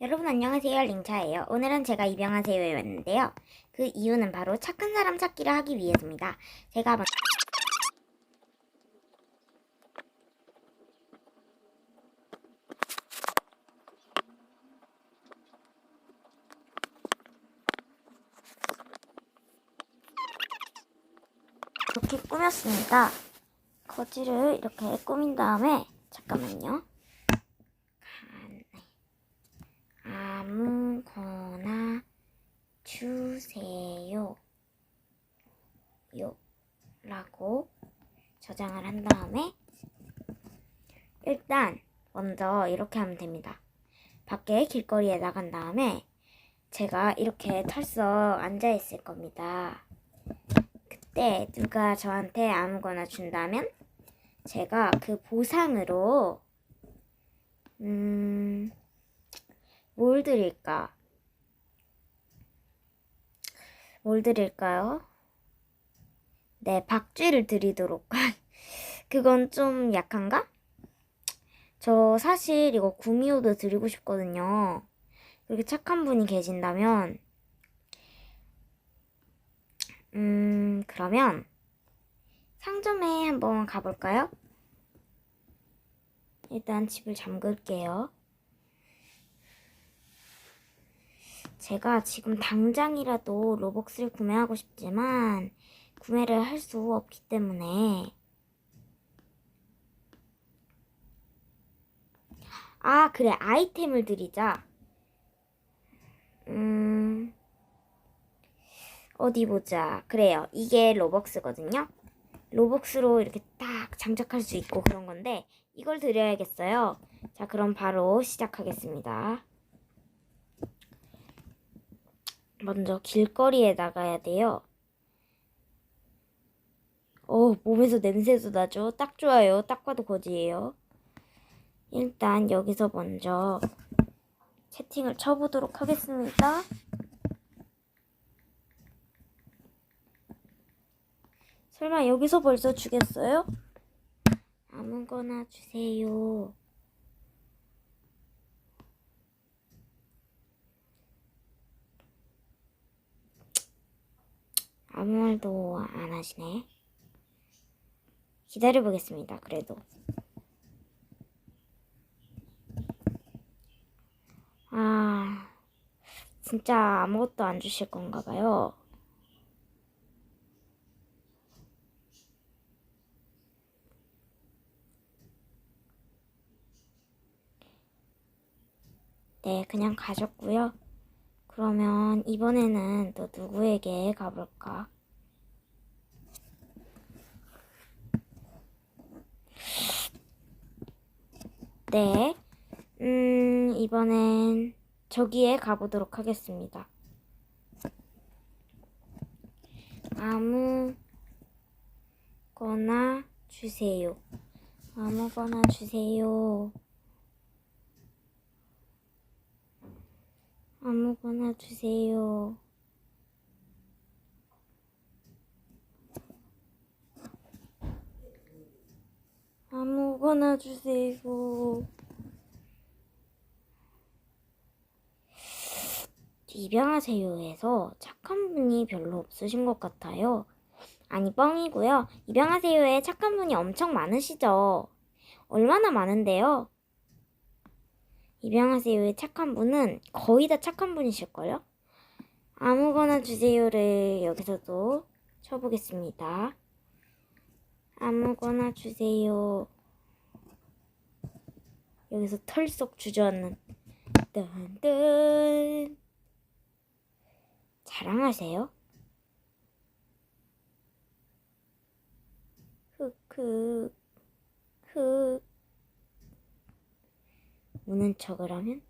여러분 안녕하세요 링차예요. 오늘은 제가 입양하세요에 왔는데요. 그 이유는 바로 착한 사람 찾기를 하기 위해서입니다. 제가 먼- 이렇게 꾸몄습니다. 거지를 이렇게 꾸민 다음에 잠깐만요. 아무거나 주세요. 요. 라고 저장을 한 다음에 일단 먼저 이렇게 하면 됩니다. 밖에 길거리에 나간 다음에 제가 이렇게 털썩 앉아 있을 겁니다. 그때 누가 저한테 아무거나 준다면 제가 그 보상으로 음, 뭘 드릴까? 뭘 드릴까요? 네, 박쥐를 드리도록. 그건 좀 약한가? 저 사실 이거 구미호도 드리고 싶거든요. 그렇게 착한 분이 계신다면, 음, 그러면 상점에 한번 가볼까요? 일단 집을 잠글게요. 제가 지금 당장이라도 로벅스를 구매하고 싶지만 구매를 할 수 없기 때문에. 아 그래. 아이템을 드리자. 음 어디 보자. 그래요. 이게 로벅스거든요. 로벅스로 이렇게 딱 장착할 수 있고 그런 건데 이걸 드려야겠어요. 자 그럼 바로 시작하겠습니다 먼저 길거리에 나가야 돼요. 어, 몸에서 냄새도 나죠? 딱 좋아요. 딱 봐도 거지예요. 일단 여기서 먼저 채팅을 쳐보도록 하겠습니다. 설마 여기서 벌써 주겠어요? 아무거나 주세요. 아무 말도 안 하시네. 기다려보겠습니다, 그래도. 아, 진짜 아무것도 안 주실 건가 봐요. 네, 그냥 가셨고요. 그러면 이번에는 또 누구에게 가볼까? 네. 음, 이번엔 저기에 가보도록 하겠습니다. 아무거나 주세요. 아무거나 주세요. 아무거나 주세요. 아무거나 주세요. 입양하세요에서 착한 분이 별로 없으신 것 같아요. 아니, 뻥이고요. 입양하세요에 착한 분이 엄청 많으시죠? 얼마나 많은데요? 입양하세요의 착한 분은 거의 다 착한 분이실걸요? 아무거나 주세요를 여기서도 쳐보겠습니다. 아무거나 주세요. 여기서 털썩 주저앉는 뜬뜬 자랑하세요? 흑흑 흑 우는 척을 하면?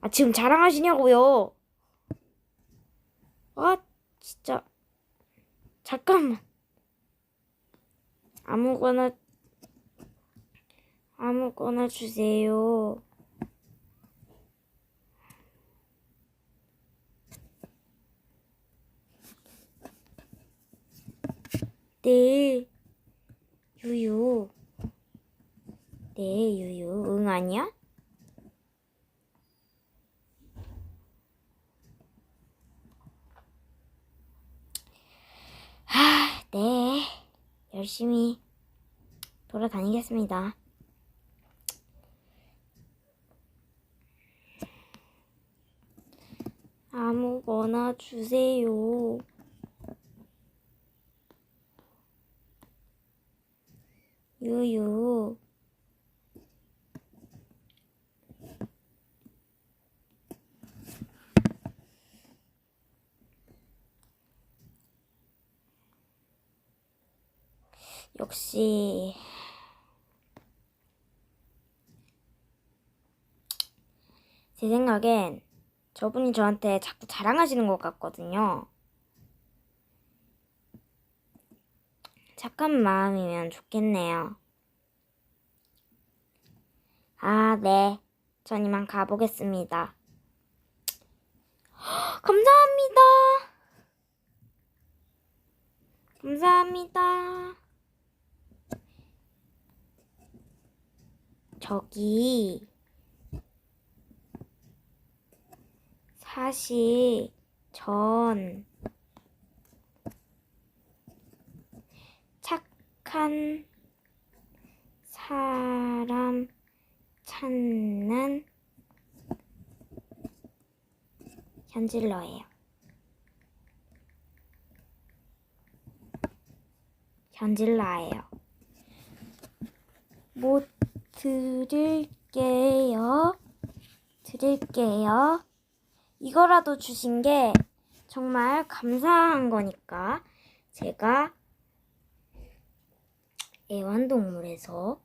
아, 지금 자랑하시냐고요? 아, 진짜. 잠깐만. 아무거나, 아무거나 주세요. 네. 유유. 네, 유유. 응 아니야? 아, 네. 열심히 돌아다니겠습니다. 아무거나 주세요. 유유. 역시 제 생각엔 저분이 저한테 자꾸 자랑하시는 것 같거든요. 착한 마음이면 좋겠네요. 아, 네. 전 이만 가보겠습니다. 감사합니다. 감사합니다. 저기 사실 전 착한 사람 찾는 현질러예요. 현질러예요. 못 드릴게요. 드릴게요. 이거라도 주신 게 정말 감사한 거니까 제가 애완동물에서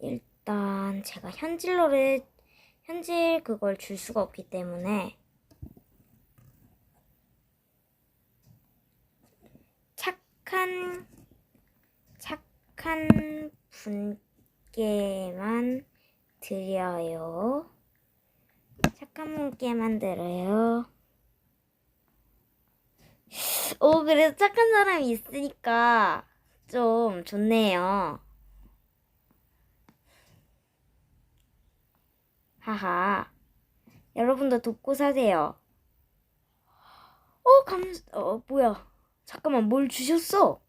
일단 제가 현질러를 현질 그걸 줄 수가 없기 때문에 착한 착한 분께만 드려요. 착한 분께만 드려요. 오, 그래도 착한 사람이 있으니까 좀 좋네요. 하하. 여러분도 돕고 사세요. 어, 감, 어, 뭐야. 잠깐만, 뭘 주셨어?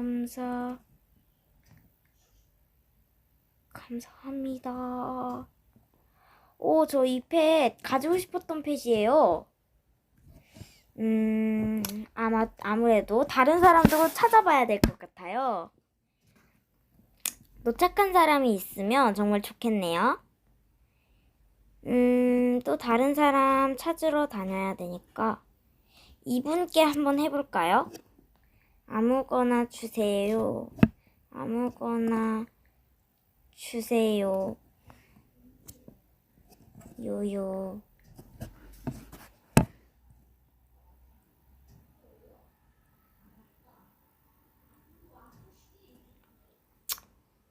감사, 감사합니다. 오, 저 이 펫 가지고 싶었던 펫이에요. 음, 아마, 아무래도 다른 사람도 찾아봐야 될 것 같아요. 또 착한 사람이 있으면 정말 좋겠네요. 음, 또 다른 사람 찾으러 다녀야 되니까 이분께 한번 해볼까요? 아무거나 주세요. 아무거나 주세요. 요요.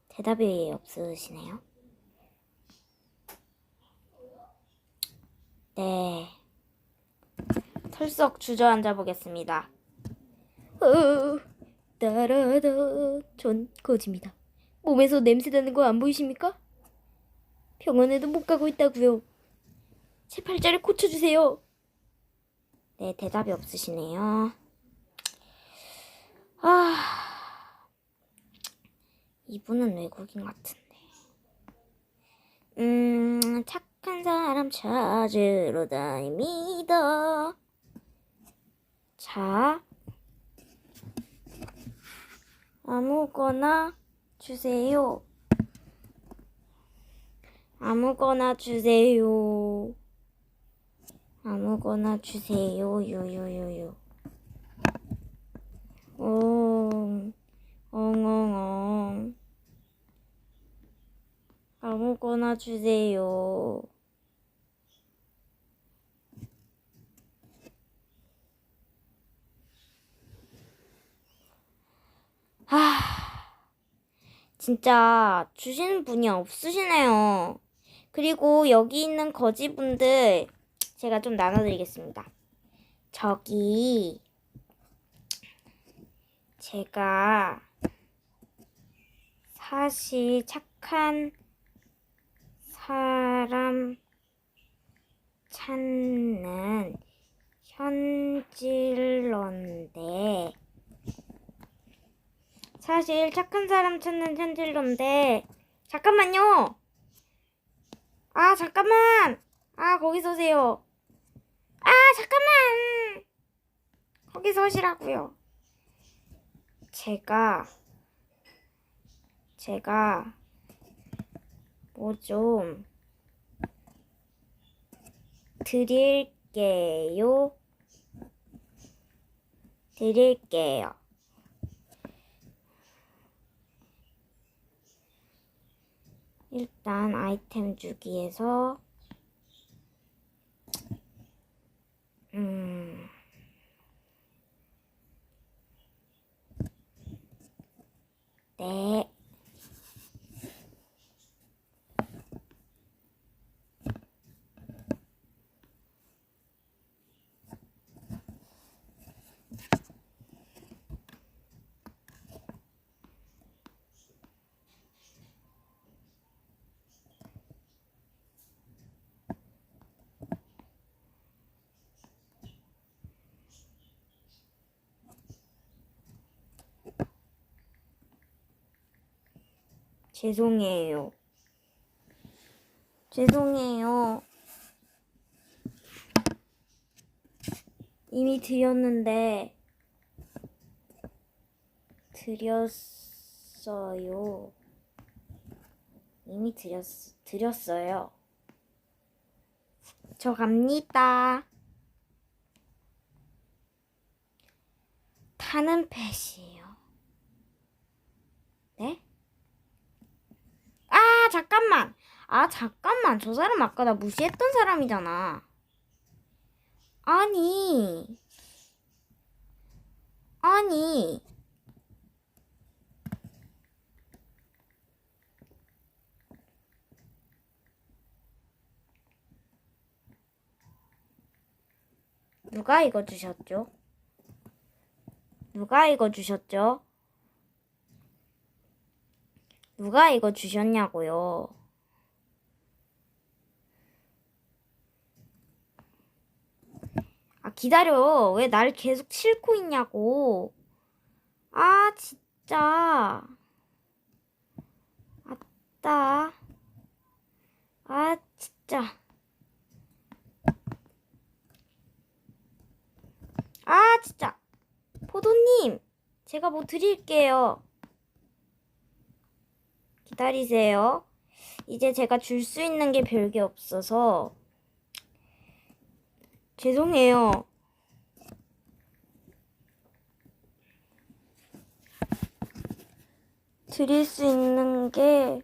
대답이 없으시네요. 네. 털썩 주저앉아 보겠습니다. 어, 따라다. 전 거지입니다. 몸에서 냄새 나는 거 안 보이십니까? 병원에도 못 가고 있다고요. 제 팔자를 고쳐주세요. 네, 대답이 없으시네요. 아, 이분은 외국인 같은데. 음, 착한 사람 찾으러 다닙니다. 자, 아무거나 주세요. 아무거나 주세요. 아무거나 주세요. 요요요요. 엉, 엉엉엉. 아무거나 주세요. 하, 진짜 주시는 분이 없으시네요. 그리고 여기 있는 거지분들 제가 좀 나눠드리겠습니다. 저기 제가 사실 착한 사람 찾는 현질러인데 사실 착한 사람 찾는 현질러인데 잠깐만요. 아 잠깐만. 아 거기 서세요. 아 잠깐만. 거기 서시라고요. 제가 제가 뭐 좀 드릴게요. 드릴게요. 일단 아이템 주기에서 음 네. 죄송해요. 죄송해요. 이미 드렸는데 드렸어요. 이미 드렸 드렸어요. 저 갑니다. 타는 펫이에요. 네? 아, 잠깐만. 아, 잠깐만. 저 사람 아까 나 무시했던 사람이잖아. 아니. 아니. 누가 이거 주셨죠? 누가 이거 주셨죠? 누가 이거 주셨냐고요? 기다려. 왜 날 계속 싣고 있냐고. 아, 진짜. 아따. 아, 진짜. 아, 진짜. 포도님, 제가 뭐 드릴게요. 기다리세요. 이제 제가 줄 수 있는 게 별게 없어서 죄송해요. 드릴 수 있는 게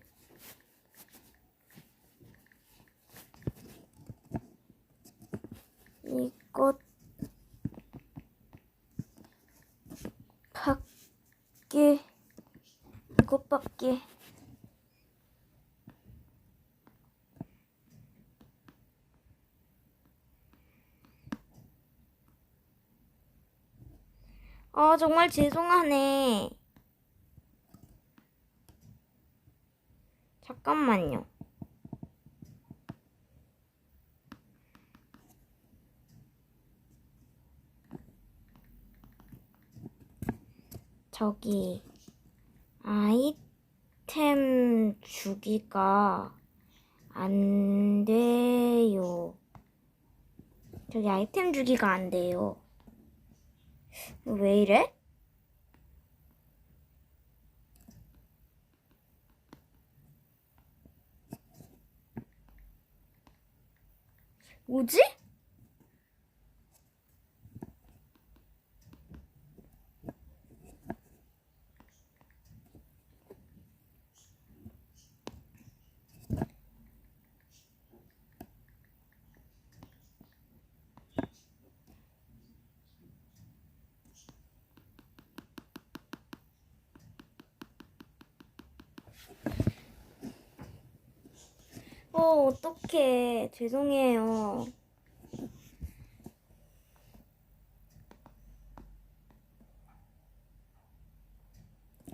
이것 밖에 이것밖에 아, 정말 죄송하네. 잠깐만요. 저기, 아이템 주기가 안 돼요. 저기 아이템 주기가 안 돼요. 왜 이래? 뭐지? 어, 어떡해. 죄송해요.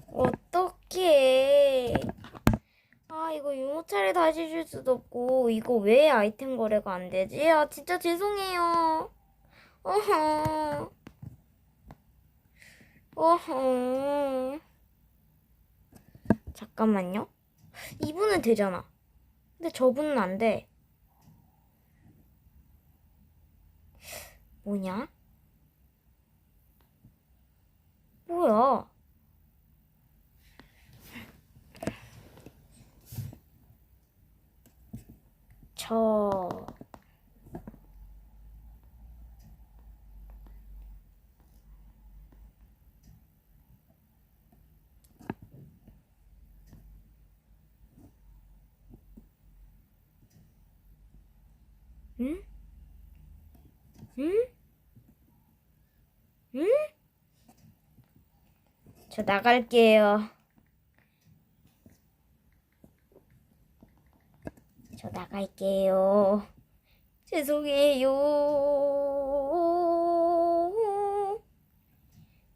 어떡해. 아, 이거 유모차를 다시 줄 수도 없고, 이거 왜 아이템 거래가 안 되지? 아, 진짜 죄송해요. 어허. 어허. 잠깐만요. 이분은 되잖아. 근데 저분은 안 돼. 뭐냐? 뭐야? 저 응? 응? 응? 저 나갈게요. 저 나갈게요. 죄송해요.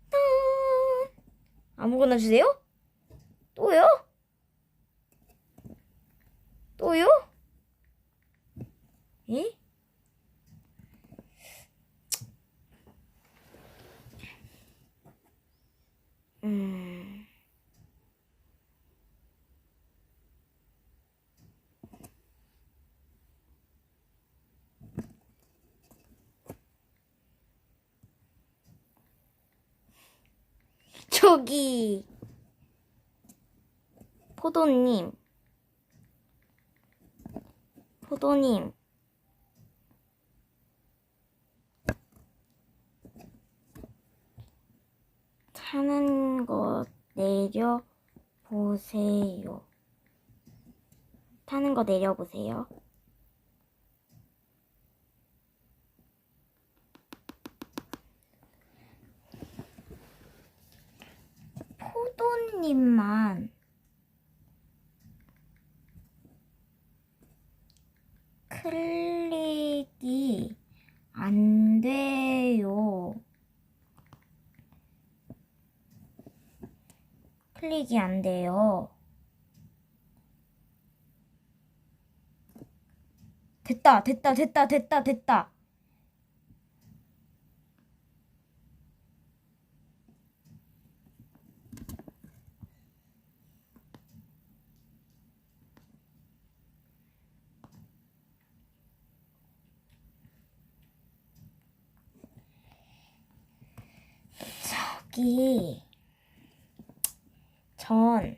딴. 아무거나 주세요? 또요? 또요? 예? 음. 저기 포도님 포도님 타는 거 내려 보세요. 타는 거 내려 보세요. 포도님만 클릭이 안 돼요. 클릭이 안 돼요. 됐다, 됐다, 됐다, 됐다, 됐다. 저기 전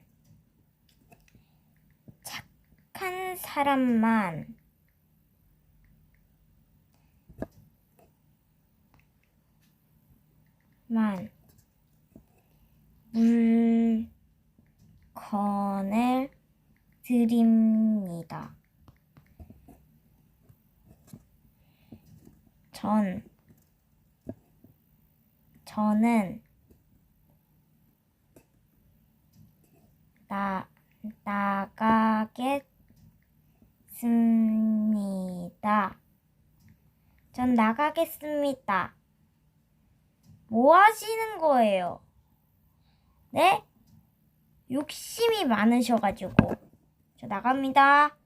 착한 사람만 만 물건을 드립니다. 전 저는 나 나가겠습니다. 전 나가겠습니다. 뭐 하시는 거예요? 네? 욕심이 많으셔가지고 저 나갑니다.